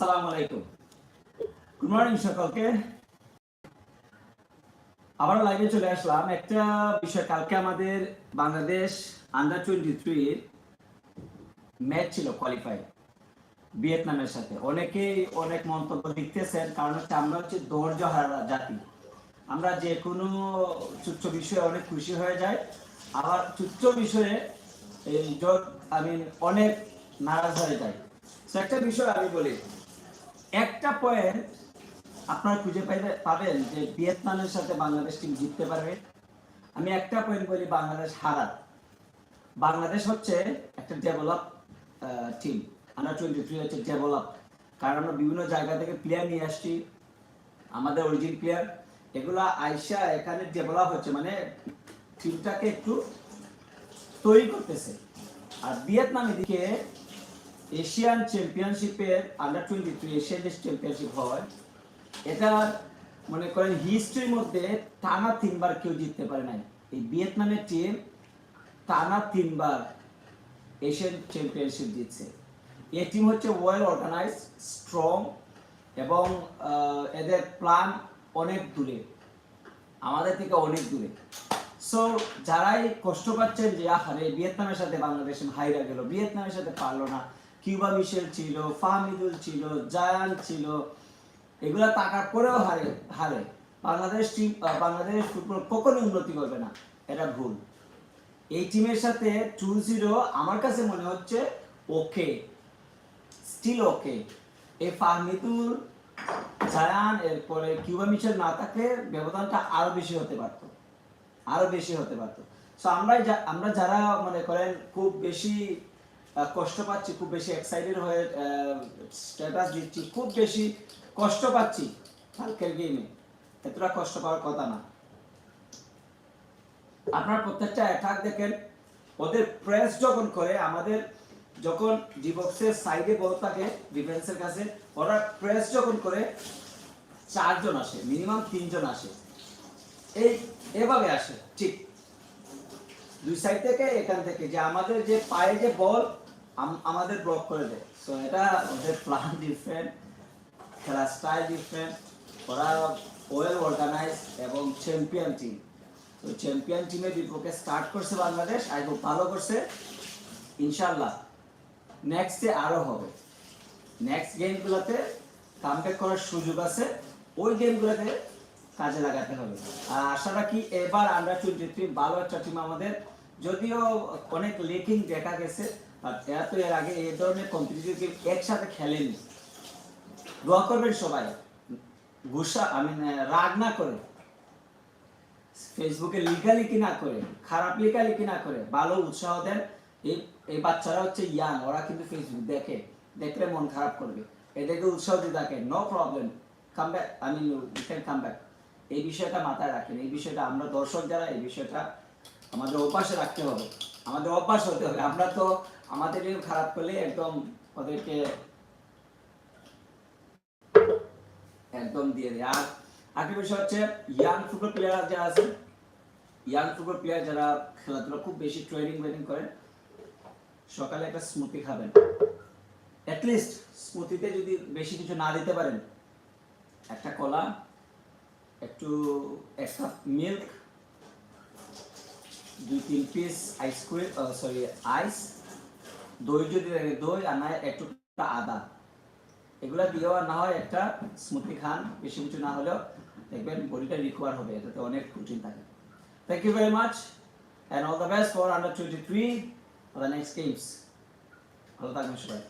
আসসালামু আলাইকুম। Good morning সকলকে। আবার লাইভে চলে আসলাম। একটা বিষয়, কালকে আমাদের বাংলাদেশ আন্ডার টোয়েন্টি থ্রির ম্যাচ ছিল কোয়ালিফাই ভিয়েতনামের সাথে। অনেকেই অনেক মন্তব্য লিখতেছেন, কারণ হচ্ছে আমরা হচ্ছে ধৈর্য হারা জাতি। আমরা যে কোনো তুচ্ছ বিষয়ে অনেক খুশি হয়ে যাই। আবার তুচ্ছ বিষয়ে এই আমি অনেক নারাজ হয়ে যাই। একটা বিষয় আমি বলি একটা পয়েন্ট আপনারা খুঁজে পাইবে পাবেন যে ভিয়েতনামের সাথে বাংলাদেশ টিম জিততে পারবে। আমি একটা পয়েন্ট বলি বাংলাদেশ হারাত বাংলাদেশ হচ্ছে একটা develop team under twenty three হচ্ছে ডেভেলপ কারণ আমরা বিভিন্ন জায়গা থেকে প্লেয়ার নিয়ে আসছি, আমাদের অরিজিন প্লেয়ার এগুলা আইসা এখানে ডেভেলপ হচ্ছে মানে টিমটাকে একটু তৈরি করতেছে। আর ভিয়েতনাম এদিকে এশিয়ান চ্যাম্পিয়নশিপের আন্ডার টোয়েন্টি থ্রি এশিয়ান যে চ্যাম্পিয়নশিপ হয়। এটা মনে করেন হিস্ট্রির মধ্যে টানা তিনবার কেউ জিততে পারে নাই। এই ভিয়েতনামের টিম টানা তিনবার এশিয়ান চ্যাম্পিয়নশিপ জিতছে। এই টিম হচ্ছে ওয়েল অর্গানাইজ স্ট্রং এবং এদের প্ল্যান অনেক দূরে। আমাদের থেকে অনেক দূরে। সো যারাই কষ্ট পাচ্ছেন যে, আহারে, ভিয়েতনামের সাথে বাংলাদেশ হাইরা গেল, ভিয়েতনামের সাথে পারল না কিউবা মিশেল ছিল, ফাহমিদুল ছিল, জায়ান ছিল, এগুলা টাকার পরেও হারে হারে। বাংলাদেশ টিম বাংলাদেশ ফুটবল কখনো উন্নতি করবে না, এটা ভুল। এই টিমের সাথে টু জিরো আমার কাছে মনে হচ্ছে ওকে স্টিল ওকে এই ফাহমিদুল, জায়ান, এরপরে কিউবা মিশেল না থাকলে ব্যবধানটা আরও বেশি হতে পারতো, আরও বেশি হতে পারতো। সো আমরা আমরা যারা মনে করেন খুব বেশি কষ্ট পাচ্ছি, খুব বেশি এক্সাইটেড হয়ে স্ট্যাটাস দিচ্ছি, খুব বেশি কষ্ট পাচ্ছি কালকের গেমে এতটা কষ্ট পাওয়ার কথা না। আপনার প্রত্যেকটা অ্যাটাক দেখেন, ওদের প্রেস যখন করে, আমাদের যখন ডিবক্সের সাইডে বল থাকে ডিফেন্সের কাছে, ওরা প্রেস যখন করে, চারজন আসে মিনিমাম তিনজন আসে। এই, এভাবে আসে, ঠিক। দুই সাইড থেকে এখান থেকে যে আমাদের যে পায়ে যে বল আমাদের ব্লক করে দেয়। সো এটা ওদের প্ল্যান ডিফারেন্ট খেলার স্টাইল ডিফারেন্ট ওরা ওয়েল অর্গানাইজ এবং চ্যাম্পিয়ন টিম তো চ্যাম্পিয়ন টিমের বিপক্ষে স্টার্ট করছে বাংলাদেশ আই খুব ভালো করছে ইনশাল্লাহ নেক্সটে আরও হবে। নেক্সট গেমগুলোতে কামব্যাক করার সুযোগ আছে, ওই গেমগুলোতে কাজে লাগাতে হবে। আর আশা রাখি এবার আন্ডার টোয়েন্টি থ্রি ভালো একটা টিম আমাদের, যদিও অনেক লেকিং দেখা গেছে এরা আগে ধরনের কম্পিটিটিভ গেম একসাথে খেলেনি। দোয়া করবেন সবাই। গুসা আমি রাগ না করে। ফেসবুকে লিখালিখি না করে, খারাপ লিখালিখি না করে, ভালো উৎসাহ দেন। এই এই বাচ্চারা হচ্ছে ইয়াং ওরা কিন্তু ফেসবুক দেখে, দেখলে মন খারাপ করবে। এদেরকে উৎসাহ দিয়ে থাকে no problem come back you can come back এই বিষয়টা মাথায় রাখেন, এই বিষয়টা আমরা দর্শক যারা, এই বিষয়টা আমাদের অভ্যাসে রাখতে হবে। আমাদের অভ্যাস হতে হবে। আমরা তো আমাদের খারাপ করলে একদম ওদেরকে একদম দিয়ে দেয়। আর আরেকটা বিষয় হচ্ছে ইয়াং ফুটবল প্লেয়ার যারা আছে ইয়াং ফুটবল প্লেয়ার যারা খেলাধুলা খুব বেশি ট্রেনিং ওয়েনিং করেন সকালে একটা স্মুতি খাবেন। অ্যাটলিস্ট স্মুতিতে যদি বেশি কিছু না দিতে পারেন, একটা কলা, একটু এক কাপ মিল্ক দুই, তিন পিস আইসক্রিম সরি আইস দই যদি থাকে দই, আর না একটু আদা। এগুলা দিয়েও না হয় একটা স্মুথি খান, বেশি কিছু না হলেও দেখবেন বডিটা রিকভার হবে, এটাতে অনেক প্রোটিন থাকে। Thank you very much and all the best for under twenty three for the next games ভালো থাকবেন সবাই।